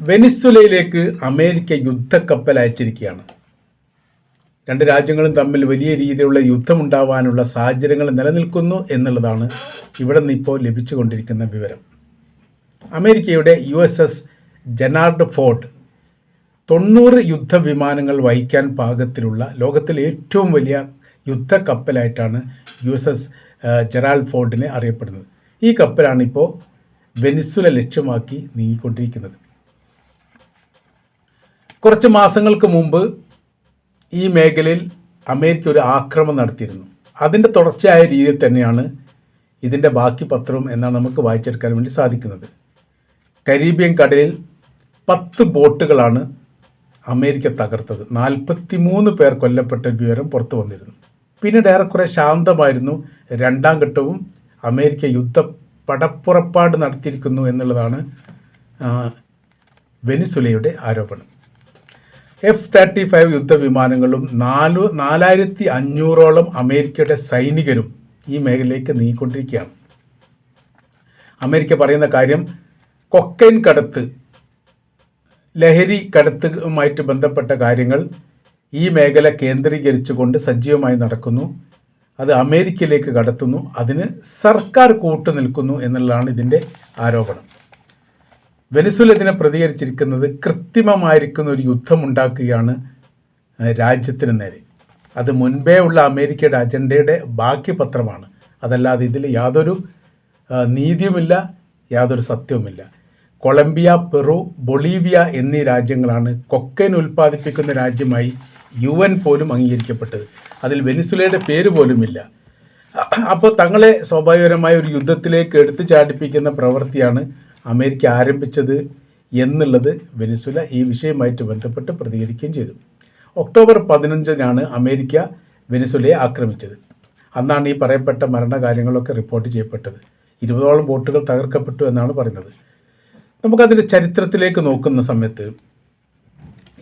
വെനിസ്വലയിലേക്ക് America യുദ്ധക്കപ്പൽ അയച്ചിരിക്കുകയാണ്. രണ്ട് രാജ്യങ്ങളും തമ്മിൽ വലിയ രീതിയിലുള്ള യുദ്ധമുണ്ടാവാനുള്ള സാഹചര്യങ്ങൾ നിലനിൽക്കുന്നു എന്നുള്ളതാണ് ഇവിടെ നിന്ന് ഇപ്പോൾ ലഭിച്ചുകൊണ്ടിരിക്കുന്ന വിവരം. അമേരിക്കയുടെ U S S Gerald Ford തൊണ്ണൂറ് യുദ്ധവിമാനങ്ങൾ വഹിക്കാൻ പാകത്തിലുള്ള ലോകത്തിലെ ഏറ്റവും വലിയ യുദ്ധക്കപ്പലായിട്ടാണ് യു എസ് എസ് ജെറാൾഡ് ഫോർഡിനെ അറിയപ്പെടുന്നത്. ഈ കപ്പലാണ് ഇപ്പോൾ വെനിസുല ലക്ഷ്യമാക്കി നീങ്ങിക്കൊണ്ടിരിക്കുന്നത്. കുറച്ച് മാസങ്ങൾക്ക് മുമ്പ് ഈ മേഖലയിൽ അമേരിക്ക ഒരു ആക്രമണം നടത്തിയിരുന്നു. അതിന്റെ തുടർച്ചയായ രീതിയിൽ തന്നെയാണ് ഇതിന്റെ ബാക്കി പത്രവും എന്നാണ് നമുക്ക് വായിച്ചെടുക്കാൻ വേണ്ടി സാധിക്കുന്നത്. കരീബിയൻ കടലിൽ പത്ത് ബോട്ടുകളാണ് അമേരിക്ക തകർത്തത്. നാൽപ്പത്തി മൂന്ന് പേർ കൊല്ലപ്പെട്ട വിവരം പുറത്തു വന്നിരുന്നു. പിന്നീട് ഏറെക്കുറെ ശാന്തമായിരുന്നു. രണ്ടാം ഘട്ടവും അമേരിക്ക യുദ്ധ പടപ്പുറപ്പാട് നടത്തിയിരിക്കുന്നു എന്നുള്ളതാണ് വെനിസുലയുടെ ആരോപണം. എഫ് തേർട്ടി ഫൈവ് യുദ്ധവിമാനങ്ങളും നാല് നാലായിരത്തി അഞ്ഞൂറോളം അമേരിക്കയുടെ സൈനികരും ഈ മേഖലയിലേക്ക് നീങ്ങിക്കൊണ്ടിരിക്കുകയാണ്. അമേരിക്ക പറയുന്ന കാര്യം കൊക്കൈൻ കടത്ത് ലഹരി കടത്തുമായിട്ട് ബന്ധപ്പെട്ട കാര്യങ്ങൾ ഈ മേഖല കേന്ദ്രീകരിച്ചുകൊണ്ട് സജീവമായി നടക്കുന്നു. അത് അമേരിക്കയിലേക്ക് കടത്തുന്നു. അതിന് സർക്കാർ കൂട്ടു നിൽക്കുന്നു എന്നുള്ളതാണ് ഇതിന്റെ ആരോപണം. വെനിസുല ഇതിനെ പ്രതികരിച്ചിരിക്കുന്നത് കൃത്രിമമായിരിക്കുന്ന ഒരു യുദ്ധം ഉണ്ടാക്കുകയാണ് രാജ്യത്തിന് നേരെ. അത് മുൻപേ ഉള്ള അമേരിക്കയുടെ അജണ്ടയുടെ ബാക്കി പത്രമാണ് അതല്ലാതെ ഇതിൽ യാതൊരു നീതിയുമില്ല യാതൊരു സത്യവുമില്ല. കൊളംബിയ പെറു ബൊളീവിയ എന്നീ രാജ്യങ്ങളാണ് കൊക്കൈൻ ഉൽപ്പാദിപ്പിക്കുന്ന രാജ്യമായി യു എൻ പോലും അംഗീകരിക്കപ്പെട്ടത്. അതിൽ വെനിസുലയുടെ പേര് പോലുമില്ല. അപ്പോൾ തങ്ങളെ സ്വാഭാവികപരമായ ഒരു യുദ്ധത്തിലേക്ക് എടുത്തു ചാടിപ്പിക്കുന്ന പ്രവൃത്തിയാണ് അമേരിക്ക ആരംഭിച്ചത് എന്നുള്ളത് വെനിസുല ഈ വിഷയവുമായിട്ട് ബന്ധപ്പെട്ട് പ്രതികരിക്കുകയും ചെയ്തു. ഒക്ടോബർ പതിനഞ്ചിനാണ് അമേരിക്ക വെനിസുലയെ ആക്രമിച്ചത്. അന്നാണ് ഈ പറയപ്പെട്ട മരണകാര്യങ്ങളൊക്കെ റിപ്പോർട്ട് ചെയ്യപ്പെട്ടത്. ഇരുപതോളം ബോട്ടുകൾ തകർക്കപ്പെട്ടു എന്നാണ് പറയുന്നത്. നമുക്കതിന്റെ ചരിത്രത്തിലേക്ക് നോക്കുന്ന സമയത്ത്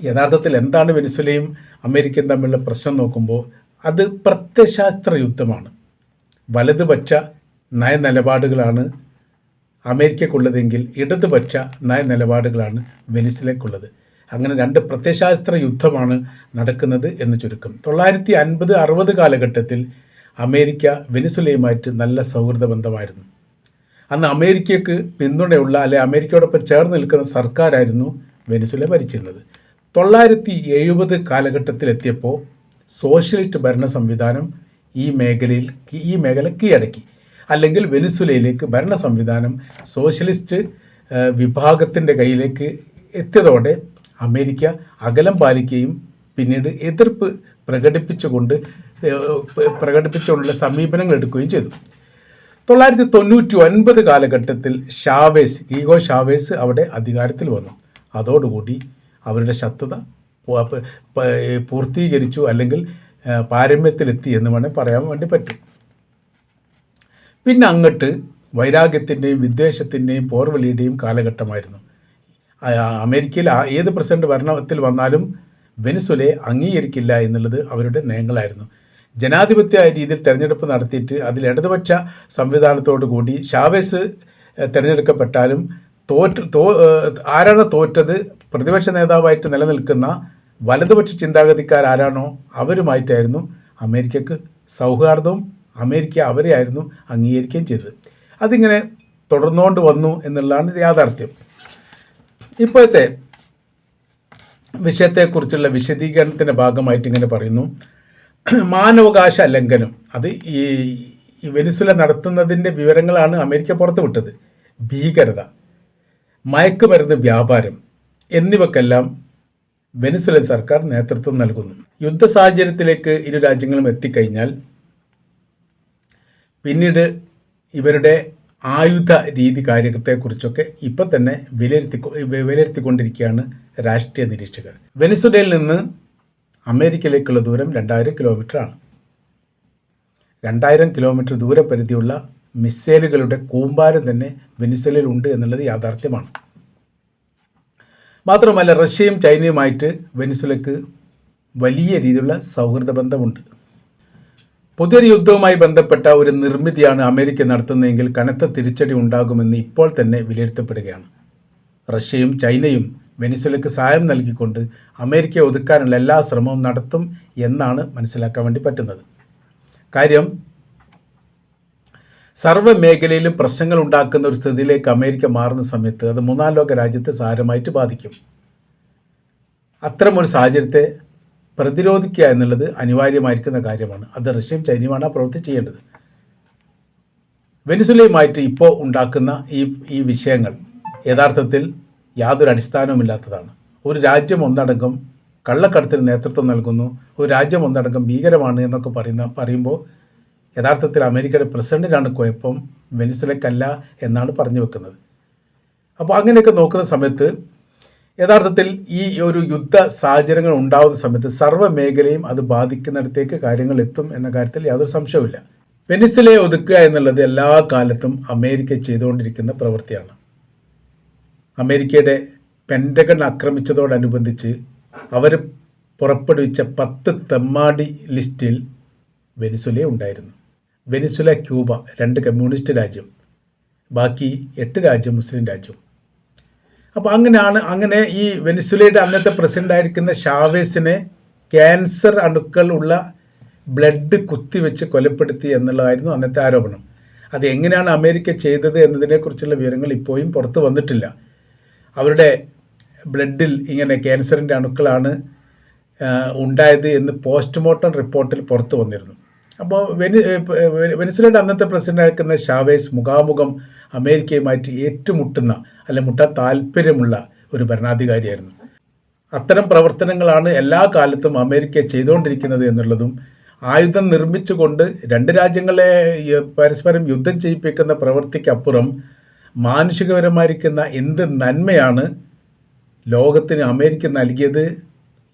യഥാർത്ഥത്തിൽ എന്താണ് വെനിസുലയും അമേരിക്കയും തമ്മിലുള്ള പ്രശ്നം നോക്കുമ്പോൾ അത് പ്രത്യശാസ്ത്ര യുദ്ധമാണ്. വലതുപക്ഷ നയനിലപാടുകളാണ് അമേരിക്കക്കുള്ളതെങ്കിൽ ഇടതുപക്ഷ നയനിലപാടുകളാണ് വെനിസിലേക്കുള്ളത് അങ്ങനെ രണ്ട് പ്രത്യശാസ്ത്ര യുദ്ധമാണ് നടക്കുന്നത് എന്ന് ചുരുക്കം. തൊള്ളായിരത്തി അൻപത് അറുപത് കാലഘട്ടത്തിൽ അമേരിക്ക വെനിസുലയുമായിട്ട് നല്ല സൗഹൃദ ബന്ധമായിരുന്നു അന്ന് അമേരിക്കയ്ക്ക് പിന്തുണയുള്ള അല്ലെ അമേരിക്കയോടൊപ്പം ചേർന്ന് നിൽക്കുന്ന സർക്കാരായിരുന്നു വെനിസുല ഭരിച്ചിരുന്നത്. തൊള്ളായിരത്തി എഴുപത് കാലഘട്ടത്തിലെത്തിയപ്പോൾ സോഷ്യലിസ്റ്റ് ഭരണ സംവിധാനം ഈ മേഖലയിൽ ഈ മേഖല കീഴടക്കി. അല്ലെങ്കിൽ വെനിസുലയിലേക്ക് ഭരണ സംവിധാനം സോഷ്യലിസ്റ്റ് വിഭാഗത്തിന്റെ കയ്യിലേക്ക് എത്തിയതോടെ അമേരിക്ക അകലം പാലിക്കുകയും പിന്നീട് എതിർപ്പ് പ്രകടിപ്പിച്ചുകൊണ്ട് പ്രകടിപ്പിച്ചുകൊണ്ടുള്ള സമീപനങ്ങൾ എടുക്കുകയും ചെയ്തു. തൊള്ളായിരത്തി തൊണ്ണൂറ്റി ഒൻപത് കാലഘട്ടത്തിൽ ഷാവേസ് ഈഗോ ഷാവേസ് അവിടെ അധികാരത്തിൽ വന്നു. അതോടുകൂടി അവരുടെ ശത്രുത പൂർത്തീകരിച്ചു അല്ലെങ്കിൽ പാരമ്യത്തിലെത്തി എന്ന് വേണേൽ പറയാൻ വേണ്ടി പറ്റും. പിന്നെ അങ്ങോട്ട് വൈരാഗ്യത്തിന്റെയും വിദ്വേഷത്തിന്റെയും പോർവലിയുടെയും കാലഘട്ടമായിരുന്നു. അമേരിക്കയിൽ ഏത് പ്രസിഡന്റ് ഭരണത്തിൽ വന്നാലും വെനിസ്വലയെ അംഗീകരിക്കില്ല എന്നുള്ളത് അവരുടെ നയങ്ങളായിരുന്നു. ജനാധിപത്യ രീതിയിൽ തെരഞ്ഞെടുപ്പ് നടത്തിയിട്ട് അതിൽ ഇടതുപക്ഷ സംവിധാനത്തോടു കൂടി ഷാവേസ് തിരഞ്ഞെടുക്കപ്പെട്ടാലും തോറ്റ് തോ ആരാണ് തോറ്റത് പ്രതിപക്ഷ നേതാവായിട്ട് നിലനിൽക്കുന്ന വലതുപക്ഷ ചിന്താഗതിക്കാരാരാണോ അവരുമായിട്ടായിരുന്നു അമേരിക്കക്ക് സൗഹാർദ്ദവും അമേരിക്ക അവരെയായിരുന്നു അംഗീകരിക്കുകയും ചെയ്തത്. അതിങ്ങനെ തുടർന്നുകൊണ്ട് വന്നു എന്നുള്ളതാണ് യാഥാർത്ഥ്യം. ഇപ്പോഴത്തെ വിഷയത്തെക്കുറിച്ചുള്ള വിശദീകരണത്തിന്റെ ഭാഗമായിട്ട് ഇങ്ങനെ പറയുന്നു. മാനവകാശ ലംഘനം. അത് ഈ വെനിസുല നടത്തുന്നതിന്റെ വിവരങ്ങളാണ് അമേരിക്ക പുറത്തുവിട്ടത് ഭീകരത മയക്കുമരുന്ന് വ്യാപാരം എന്നിവക്കെല്ലാം വെനിസുലൻ സർക്കാർ നേതൃത്വം നൽകുന്നു. യുദ്ധ സാഹചര്യത്തിലേക്ക് ഇരു രാജ്യങ്ങളും എത്തിക്കഴിഞ്ഞാൽ പിന്നീട് ഇവരുടെ ആയുധ രീതി കാര്യത്തെക്കുറിച്ചൊക്കെ ഇപ്പം തന്നെ വിലയിരുത്തി വിലയിരുത്തിക്കൊണ്ടിരിക്കുകയാണ് രാഷ്ട്രീയ നിരീക്ഷകർ. വെനിസുലയിൽ നിന്ന് അമേരിക്കയിലേക്കുള്ള ദൂരം രണ്ടായിരം കിലോമീറ്ററാണ്. രണ്ടായിരം കിലോമീറ്റർ ദൂരപരിധിയുള്ള മിസൈലുകളുടെ കൂമ്പാരം തന്നെ വെനിസുലയിൽ ഉണ്ട് എന്നുള്ളത് യാഥാർത്ഥ്യമാണ്. മാത്രമല്ല റഷ്യയും ചൈനയുമായിട്ട് വെനിസുലയ്ക്ക് വലിയ രീതിയിലുള്ള സൗഹൃദ ബന്ധമുണ്ട്. പുതിയൊരു യുദ്ധവുമായി ബന്ധപ്പെട്ട ഒരു നിർമ്മിതിയാണ് അമേരിക്ക നടത്തുന്നതെങ്കിൽ കനത്ത തിരിച്ചടി ഉണ്ടാകുമെന്ന് ഇപ്പോൾ തന്നെ വിലയിരുത്തപ്പെടുകയാണ്. റഷ്യയും ചൈനയും വെനിസ്വലയ്ക്ക് സഹായം നൽകിക്കൊണ്ട് അമേരിക്കയെ ഒതുക്കാനുള്ള എല്ലാ ശ്രമവും നടത്തും എന്നാണ് മനസ്സിലാക്കാൻ വേണ്ടി പറ്റുന്നത്. കാര്യം സർവ മേഖലയിലും പ്രശ്നങ്ങൾ ഉണ്ടാക്കുന്ന ഒരു സ്ഥിതിയിലേക്ക് അമേരിക്ക മാറുന്ന സമയത്ത് അത് മൂന്നാം ലോക രാജ്യത്തെ സാരമായിട്ട് ബാധിക്കും. അത്തരമൊരു സാഹചര്യത്തെ പ്രതിരോധിക്കുക എന്നുള്ളത് അനിവാര്യമായിരിക്കുന്ന കാര്യമാണ്. അത് റഷ്യയും ചൈനയുമാണ് ആ പ്രവൃത്തി ചെയ്യേണ്ടത്. വെനിസുലയുമായിട്ട് ഇപ്പോൾ ഉണ്ടാക്കുന്ന ഈ ഈ വിഷയങ്ങൾ യഥാർത്ഥത്തിൽ യാതൊരു അടിസ്ഥാനവുമില്ലാത്തതാണ്. ഒരു രാജ്യം ഒന്നടങ്കം കള്ളക്കടത്തിന് നേതൃത്വം നൽകുന്നു. ഒരു രാജ്യം ഒന്നടങ്കം ഭീകരമാണ് എന്നൊക്കെ പറയുന്ന പറയുമ്പോൾ യഥാർത്ഥത്തിൽ അമേരിക്കയുടെ പ്രസിഡന്റിനാണ് കുഴപ്പം വെനിസുലക്കല്ല എന്നാണ് പറഞ്ഞു വെക്കുന്നത്. അപ്പോൾ അങ്ങനെയൊക്കെ നോക്കുന്ന സമയത്ത് യഥാർത്ഥത്തിൽ ഈ ഒരു യുദ്ധ സാഹചര്യങ്ങൾ ഉണ്ടാകുന്ന സമയത്ത് സർവ മേഖലയും അത് ബാധിക്കുന്നിടത്തേക്ക് കാര്യങ്ങൾ എത്തും എന്ന കാര്യത്തിൽ യാതൊരു സംശയവുമില്ല. വെനിസിലെ ഒതുക്കുക എന്നുള്ളത് എല്ലാ കാലത്തും അമേരിക്ക ചെയ്തുകൊണ്ടിരിക്കുന്ന പ്രവൃത്തിയാണ്. അമേരിക്കയുടെ പെൻഡകൺ ആക്രമിച്ചതോടനുബന്ധിച്ച് അവർ പുറപ്പെടുവിച്ച പത്ത് തെമ്മാടി ലിസ്റ്റിൽ വെനിസുല ഉണ്ടായിരുന്നു. വെനിസുല ക്യൂബ രണ്ട് കമ്മ്യൂണിസ്റ്റ് രാജ്യം ബാക്കി എട്ട് രാജ്യം മുസ്ലിം രാജ്യം. അപ്പോൾ അങ്ങനെയാണ് അങ്ങനെ ഈ വെനിസുലയുടെ അന്നത്തെ പ്രസിഡന്റ് ആയിരിക്കുന്ന ഷാവേസിനെ ക്യാൻസർ അണുക്കൾ ഉള്ള ബ്ലഡ് കുത്തിവെച്ച് കൊലപ്പെടുത്തി എന്നുള്ളതായിരുന്നു അന്നത്തെ ആരോപണം. അത് എങ്ങനെയാണ് അമേരിക്ക ചെയ്തത് എന്നതിനെക്കുറിച്ചുള്ള വിവരങ്ങൾ ഇപ്പോഴും പുറത്ത് വന്നിട്ടില്ല. അവരുടെ ബ്ലഡിൽ ഇങ്ങനെ ക്യാൻസറിന്റെ അണുക്കളാണ് ഉണ്ടായത് എന്ന് പോസ്റ്റ്മോർട്ടം റിപ്പോർട്ടിൽ പുറത്തു വന്നിരുന്നു. അപ്പോൾ വെനി വെനിസുലയുടെ അന്നത്തെ പ്രസിഡന്റ് ആയിരിക്കുന്ന ഷാവേസ് മുഖാമുഖം അമേരിക്കയുമായിട്ട് ഏറ്റുമുട്ടുന്ന അല്ലെ മുട്ടാൻ താല്പര്യമുള്ള ഒരു ഭരണാധികാരിയായിരുന്നു. അത്തരം പ്രവർത്തനങ്ങളാണ് എല്ലാ കാലത്തും അമേരിക്ക ചെയ്തുകൊണ്ടിരിക്കുന്നത് എന്നുള്ളതും ആയുധം നിർമ്മിച്ചുകൊണ്ട് രണ്ട് രാജ്യങ്ങളെ പരസ്പരം യുദ്ധം ചെയ്യിപ്പിക്കുന്ന പ്രവൃത്തിക്കപ്പുറം മാനുഷികപരമായിരിക്കുന്ന എന്ത് നന്മയാണ് ലോകത്തിന് അമേരിക്ക നൽകിയത്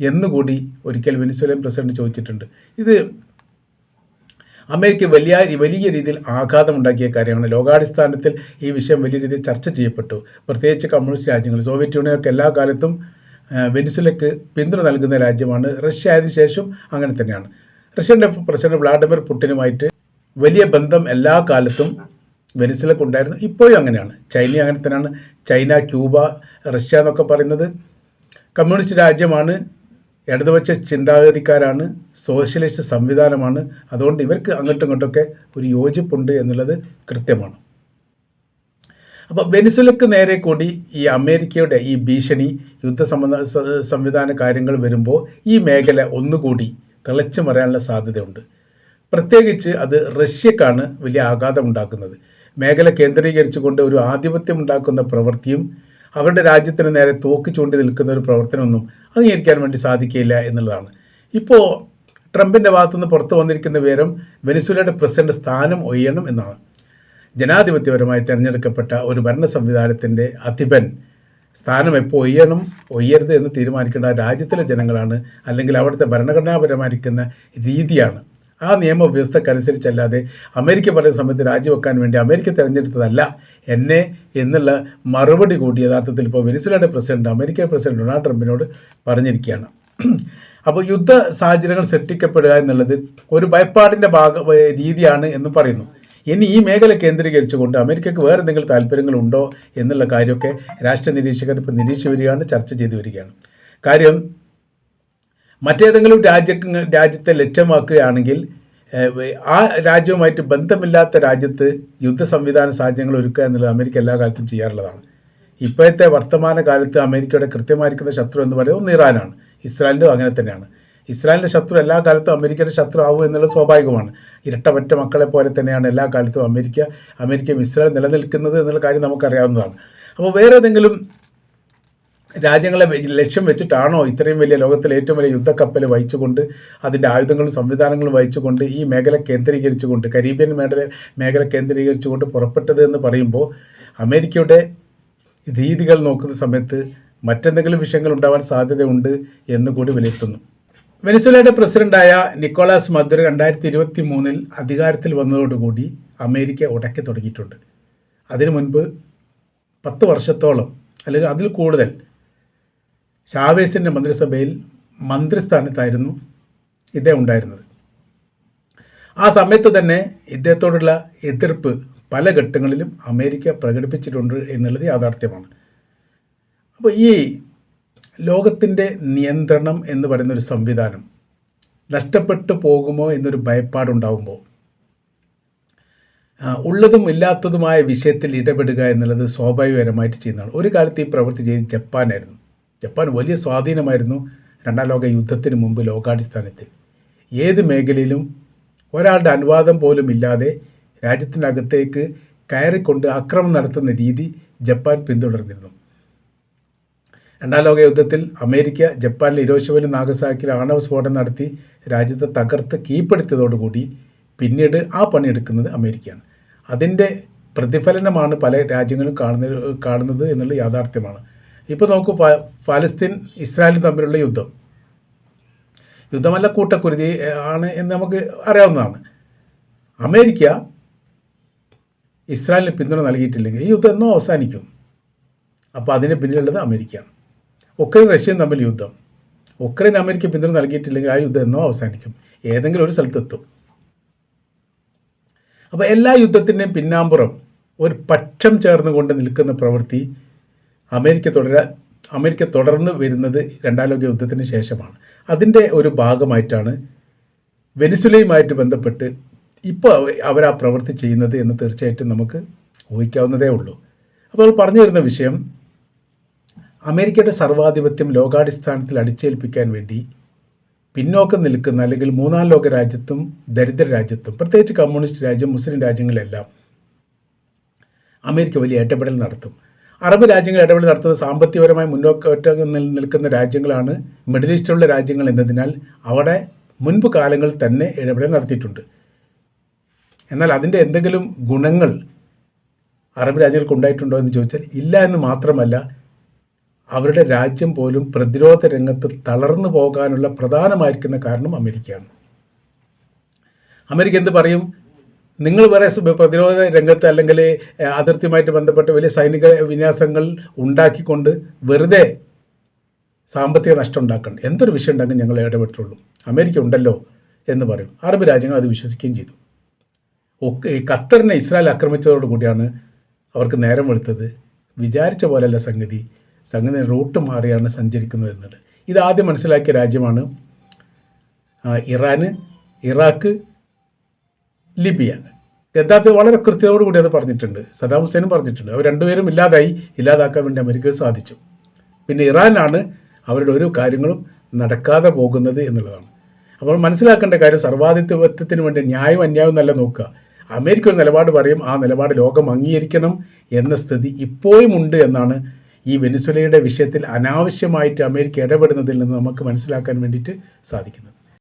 എന്നുകൂടി ഒരിക്കൽ വെനിസ്വലൻ പ്രസിഡന്റ് ചോദിച്ചിട്ടുണ്ട്. ഇത് അമേരിക്ക വലിയ വലിയ രീതിയിൽ ആഘാതമുണ്ടാക്കിയ കാര്യമാണ്. ലോകാടിസ്ഥാനത്തിൽ ഈ വിഷയം വലിയ രീതിയിൽ ചർച്ച ചെയ്യപ്പെട്ടു. പ്രത്യേകിച്ച് കമ്മ്യൂണിസ്റ്റ് രാജ്യങ്ങൾ സോവിയറ്റ് യൂണിയനൊക്കെ എല്ലാ കാലത്തും വെനിസുലയ്ക്ക് പിന്തുണ നൽകുന്ന രാജ്യമാണ്. റഷ്യ ആയതിനു ശേഷം അങ്ങനെ തന്നെയാണ്. റഷ്യന്റെ പ്രസിഡന്റ് വ്ളാഡിമിർ പുട്ടിനുമായിട്ട് വലിയ ബന്ധം എല്ലാ കാലത്തും വെനിസുലക്ക് ഉണ്ടായിരുന്നു. ഇപ്പോഴും അങ്ങനെയാണ്. ചൈന അങ്ങനെ തന്നെയാണ്. ചൈന ക്യൂബ റഷ്യ എന്നൊക്കെ പറയുന്നത് കമ്മ്യൂണിസ്റ്റ് രാജ്യമാണ് ഇടതുപക്ഷ ചിന്താഗതിക്കാരാണ് സോഷ്യലിസ്റ്റ് സംവിധാനമാണ്. അതുകൊണ്ട് ഇവർക്ക് അങ്ങോട്ടും ഇങ്ങോട്ടൊക്കെ ഒരു യോജിപ്പുണ്ട് എന്നുള്ളത് കൃത്യമാണ്. അപ്പോൾ വെനിസുലക്ക് നേരെ കൂടി ഈ അമേരിക്കയുടെ ഈ ഭീഷണി യുദ്ധ സംബന്ധ സംവിധാന കാര്യങ്ങൾ വരുമ്പോൾ ഈ മേഖല ഒന്നുകൂടി തിളച്ചു മറിയാനുള്ള സാധ്യതയുണ്ട്. പ്രത്യേകിച്ച് അത് റഷ്യക്കാണ് വലിയ ആഘാതം ഉണ്ടാക്കുന്നത്. മേഖല കേന്ദ്രീകരിച്ചുകൊണ്ട് ഒരു ആധിപത്യം ഉണ്ടാക്കുന്ന പ്രവൃത്തിയും അവരുടെ രാജ്യത്തിന് നേരെ തോക്ക് ചൂണ്ടി നിൽക്കുന്ന ഒരു പ്രവർത്തനമൊന്നും അംഗീകരിക്കാൻ വേണ്ടി സാധിക്കില്ല എന്നുള്ളതാണ്. ഇപ്പോൾ ട്രംപിന്റെ ഭാഗത്തുനിന്ന് പുറത്തു വന്നിരിക്കുന്ന വിവരം വെനിസുലയുടെ പ്രസിഡന്റ് സ്ഥാനം ഒയ്യണം എന്നാണ്. ജനാധിപത്യപരമായി തിരഞ്ഞെടുക്കപ്പെട്ട ഒരു ഭരണ സംവിധാനത്തിന്റെ അധിപൻ സ്ഥാനം എപ്പോൾ ഒയ്യണം ഒയ്യരുത് എന്ന് തീരുമാനിക്കേണ്ട രാജ്യത്തിലെ ജനങ്ങളാണ് അല്ലെങ്കിൽ അവിടുത്തെ ഭരണഘടനാപരമായിരിക്കുന്ന രീതിയാണ്. ആ നിയമവ്യവസ്ഥക്കനുസരിച്ചല്ലാതെ അമേരിക്ക പറയുന്ന സമയത്ത് രാജിവെക്കാൻ വേണ്ടി അമേരിക്ക തിരഞ്ഞെടുത്തതല്ല. എന്നെ എന്നുള്ള മറുപടി കൂടി യഥാർത്ഥത്തിൽ ഇപ്പോൾ വെനിസുലയുടെ പ്രസിഡന്റ് അമേരിക്കൻ പ്രസിഡന്റ് ഡൊണാൾഡ് ട്രംപിനോട് പറഞ്ഞിരിക്കുകയാണ്. അപ്പോൾ യുദ്ധ സാഹചര്യങ്ങൾ സൃഷ്ടിക്കപ്പെടുക എന്നുള്ളത് ഒരു ഭയപ്പാടിന്റെ ഭാഗ രീതിയാണ് എന്ന് പറയുന്നു. ഇനി ഈ മേഖല കേന്ദ്രീകരിച്ചുകൊണ്ട് അമേരിക്കയ്ക്ക് വേറെ എന്തെങ്കിലും താല്പര്യങ്ങളുണ്ടോ എന്നുള്ള കാര്യമൊക്കെ രാഷ്ട്രീയ നിരീക്ഷകർ ഇപ്പോൾ നിരീക്ഷിച്ചു വരികയാണ് ചർച്ച ചെയ്തു വരികയാണ്. കാര്യം മറ്റേതെങ്കിലും രാജ്യ രാജ്യത്തെ ലക്ഷ്യമാക്കുകയാണെങ്കിൽ ആ രാജ്യവുമായിട്ട് ബന്ധമില്ലാത്ത രാജ്യത്ത് യുദ്ധ സംവിധാന സാഹചര്യങ്ങൾ ഒരുക്കുക എന്നുള്ളത് അമേരിക്ക എല്ലാ കാലത്തും ചെയ്യാറുള്ളതാണ്. ഇപ്പോഴത്തെ വർത്തമാന കാലത്ത് അമേരിക്കയുടെ കൃത്യമായിരിക്കുന്ന ശത്രു എന്ന് പറയുന്നത് ഒന്ന് ഇറാനാണ്. ഇസ്രായേലിന്റെ അങ്ങനെ തന്നെയാണ്. ഇസ്രായേലിന്റെ ശത്രു എല്ലാ കാലത്തും അമേരിക്കയുടെ ശത്രു ആവും എന്നുള്ളത് സ്വാഭാവികമാണ്. ഇരട്ടപറ്റ മക്കളെ പോലെ തന്നെയാണ് എല്ലാ കാലത്തും അമേരിക്ക അമേരിക്കയും ഇസ്രായേൽ നിലനിൽക്കുന്നത് എന്നുള്ള കാര്യം നമുക്കറിയാവുന്നതാണ്. അപ്പോൾ വേറെ ഏതെങ്കിലും രാജ്യങ്ങളെ ലക്ഷ്യം വെച്ചിട്ടാണോ ഇത്രയും വലിയ ലോകത്തിലെ ഏറ്റവും വലിയ യുദ്ധക്കപ്പൽ വഹിച്ചുകൊണ്ട് അതിന്റെ ആയുധങ്ങളും സംവിധാനങ്ങളും വഹിച്ചുകൊണ്ട് ഈ മേഖല കേന്ദ്രീകരിച്ചുകൊണ്ട് കരീബിയൻ മേഖല മേഖല കേന്ദ്രീകരിച്ചുകൊണ്ട് പുറപ്പെട്ടത് എന്ന് പറയുമ്പോൾ അമേരിക്കയുടെ രീതികൾ നോക്കുന്ന സമയത്ത് മറ്റെന്തെങ്കിലും വിഷയങ്ങൾ ഉണ്ടാവാൻ സാധ്യതയുണ്ട് എന്ന് കൂടി വിലയിരുത്തുന്നു. വെനിസുലയുടെ പ്രസിഡന്റായ നിക്കോളാസ് മദുര രണ്ടായിരത്തി ഇരുപത്തി മൂന്നിൽ അധികാരത്തിൽ വന്നതോടുകൂടി അമേരിക്ക ഉടക്കി തുടങ്ങിയിട്ടുണ്ട്. അതിനു മുൻപ് പത്ത് വർഷത്തോളം അല്ലെങ്കിൽ അതിൽ കൂടുതൽ ഷാവേസിന്റെ മന്ത്രിസഭയിൽ മന്ത്രിസ്ഥാനത്തായിരുന്നു ഇദ്ദേഹം ഉണ്ടായിരുന്നത്. ആ സമയത്ത് തന്നെ ഇദ്ദേഹത്തോടുള്ള എതിർപ്പ് പല ഘട്ടങ്ങളിലും അമേരിക്ക പ്രകടിപ്പിച്ചിട്ടുണ്ട് എന്നുള്ളത് യാഥാർത്ഥ്യമാണ്. അപ്പോൾ ഈ ലോകത്തിന്റെ നിയന്ത്രണം എന്ന് പറയുന്ന ഒരു സംവിധാനം നഷ്ടപ്പെട്ടു പോകുമോ എന്നൊരു ഭയപ്പാടുണ്ടാകുമ്പോൾ ഉള്ളതും ഇല്ലാത്തതുമായ വിഷയത്തിൽ ഇടപെടുക എന്നുള്ളത് സ്വാഭാവികപരമായിട്ട് ചെയ്യുന്നതാണ്. ഒരു കാലത്ത് ഈ പ്രവൃത്തി ചെയ്ത് ജപ്പാനായിരുന്നു. ജപ്പാൻ വലിയ സ്വാധീനമായിരുന്നു രണ്ടാം ലോക യുദ്ധത്തിന് മുമ്പ് ലോകാടിസ്ഥാനത്തിൽ. ഏത് മേഖലയിലും ഒരാളുടെ അനുവാദം പോലും ഇല്ലാതെ രാജ്യത്തിനകത്തേക്ക് കയറിക്കൊണ്ട് അക്രമം നടത്തുന്ന രീതി ജപ്പാൻ പിന്തുടർന്നിരുന്നു. രണ്ടാം ലോക യുദ്ധത്തിൽ അമേരിക്ക ജപ്പാനിലെ ഇരോശിമയിലും നാഗസാക്കിയിൽ ആണവ സ്ഫോടനം നടത്തി രാജ്യത്തെ തകർത്ത് കീഴ്പ്പെടുത്തിയതോടുകൂടി പിന്നീട് ആ പണിയെടുക്കുന്നത് അമേരിക്കയാണ്. അതിന്റെ പ്രതിഫലനമാണ് പല രാജ്യങ്ങളും കാണുന്ന കാണുന്നത് എന്നുള്ള യാഥാർത്ഥ്യമാണ്. ഇപ്പോൾ നോക്കൂ ഫലസ്തീൻ ഇസ്രായേലും തമ്മിലുള്ള യുദ്ധം. യുദ്ധമല്ല കൂട്ടക്കുരുതി ആണ് എന്ന് നമുക്ക് അറിയാവുന്നതാണ്. അമേരിക്ക ഇസ്രായേലിന് പിന്തുണ നൽകിയിട്ടില്ലെങ്കിൽ ഈ യുദ്ധം എന്നോ അവസാനിക്കും. അപ്പോൾ അതിന് പിന്നിലുള്ളത് അമേരിക്കയാണ്. ഉക്രൈൻ റഷ്യയും തമ്മിൽ യുദ്ധം. ഉക്രൈൻ അമേരിക്ക പിന്തുണ നൽകിയിട്ടില്ലെങ്കിൽ ആ യുദ്ധം എന്നോ അവസാനിക്കും. ഏതെങ്കിലും ഒരു സ്ഥലത്തെത്തും അപ്പോൾ എല്ലാ യുദ്ധത്തിന്റെയും പിന്നാമ്പുറം ഒരു പക്ഷം ചേർന്നുകൊണ്ട് നിൽക്കുന്ന പ്രവൃത്തി അമേരിക്ക തുടര അമേരിക്ക തുടർന്ന് വരുന്നത് രണ്ടാം ലോക യുദ്ധത്തിന് ശേഷമാണ്. അതിന്റെ ഒരു ഭാഗമായിട്ടാണ് വെനിസുലയുമായിട്ട് ബന്ധപ്പെട്ട് ഇപ്പോൾ അവർ ആ പ്രവൃത്തി ചെയ്യുന്നത് എന്ന് തീർച്ചയായിട്ടും നമുക്ക് ഊഹിക്കാവുന്നതേ ഉള്ളൂ. അപ്പോൾ പറഞ്ഞു വരുന്ന വിഷയം അമേരിക്കയുടെ സർവാധിപത്യം ലോകാടിസ്ഥാനത്തിൽ അടിച്ചേൽപ്പിക്കാൻ വേണ്ടി പിന്നോക്കം നിൽക്കുന്ന അല്ലെങ്കിൽ മൂന്നാം ലോക രാജ്യത്തും ദരിദ്ര രാജ്യത്തും പ്രത്യേകിച്ച് കമ്മ്യൂണിസ്റ്റ് രാജ്യം മുസ്ലിം രാജ്യങ്ങളെല്ലാം അമേരിക്ക വലിയ ഏറ്റപ്പെടൽ നടത്തും. അറബ് രാജ്യങ്ങൾ ഇടപെടൽ നടത്തുന്നത് സാമ്പത്തികപരമായി മുന്നോക്കം നിൽക്കുന്ന രാജ്യങ്ങളാണ്. മിഡിൽ ഈസ്റ്റിലുള്ള രാജ്യങ്ങൾ എന്നതിനാൽ അവിടെ മുൻപ് കാലങ്ങളിൽ തന്നെ ഇടപെടൽ നടത്തിയിട്ടുണ്ട്. എന്നാൽ അതിന്റെ എന്തെങ്കിലും ഗുണങ്ങൾ അറബ് രാജ്യങ്ങൾക്ക് ഉണ്ടായിട്ടുണ്ടോ എന്ന് ചോദിച്ചാൽ ഇല്ല എന്ന് മാത്രമല്ല അവരുടെ രാജ്യം പോലും പ്രതിരോധ രംഗത്ത് തളർന്നു പോകാനുള്ള പ്രധാനമായിരിക്കുന്ന കാരണം അമേരിക്കയാണ്. അമേരിക്ക എന്ത് പറയും? നിങ്ങൾ വേറെ പ്രതിരോധ രംഗത്ത് അല്ലെങ്കിൽ അതിർത്തിയുമായിട്ട് ബന്ധപ്പെട്ട് വലിയ സൈനിക വിന്യാസങ്ങൾ ഉണ്ടാക്കിക്കൊണ്ട് വെറുതെ സാമ്പത്തിക നഷ്ടം ഉണ്ടാക്കണം. എന്തൊരു വിഷയം ഉണ്ടെങ്കിൽ ഞങ്ങൾ ഇടപെട്ടുള്ളൂ അമേരിക്ക ഉണ്ടല്ലോ എന്ന് പറയും. അറബ് രാജ്യങ്ങൾ അത് വിശ്വസിക്കുകയും ചെയ്തു. ഒക്കെ ഖത്തറിനെ ഇസ്രായേൽ ആക്രമിച്ചതോടു കൂടിയാണ് അവർക്ക് നേരം വെളുത്തത്. വിചാരിച്ച പോലെയല്ല സംഗതി. സംഗതി റൂട്ട് മാറിയാണ് സഞ്ചരിക്കുന്നത് എന്നുള്ളത്. ഇത് ആദ്യം മനസ്സിലാക്കിയ രാജ്യമാണ് ഇറാന് ഇറാഖ് ലിബിയ ഗദ്ദാഫി വളരെ കൃത്യതയോടുകൂടി അത് പറഞ്ഞിട്ടുണ്ട്. സദാം ഹുസൈനും പറഞ്ഞിട്ടുണ്ട്. അവർ രണ്ടുപേരും ഇല്ലാതായി ഇല്ലാതാക്കാൻ വേണ്ടി അമേരിക്കക്ക് സാധിച്ചു. പിന്നെ ഇറാനാണ് അവരുടെ ഒരു കാര്യങ്ങളും നടക്കാതെ പോകുന്നത് എന്നുള്ളതാണ്. അപ്പോൾ മനസ്സിലാക്കേണ്ട കാര്യം സർവാധിപത്യത്തിന് വേണ്ടി ന്യായവും അന്യായവും നല്ല നോക്കുക. അമേരിക്ക ഒരു നിലപാട് പറയും ആ നിലപാട് ലോകം അംഗീകരിക്കണം എന്ന സ്ഥിതി ഇപ്പോഴും ഉണ്ട് എന്നാണ് ഈ വെനിസ്വലയുടെ വിഷയത്തിൽ അനാവശ്യമായിട്ട് അമേരിക്ക ഇടപെടുന്നതിൽ നിന്ന് നമുക്ക് മനസ്സിലാക്കാൻ വേണ്ടിയിട്ട് സാധിക്കുന്നത്.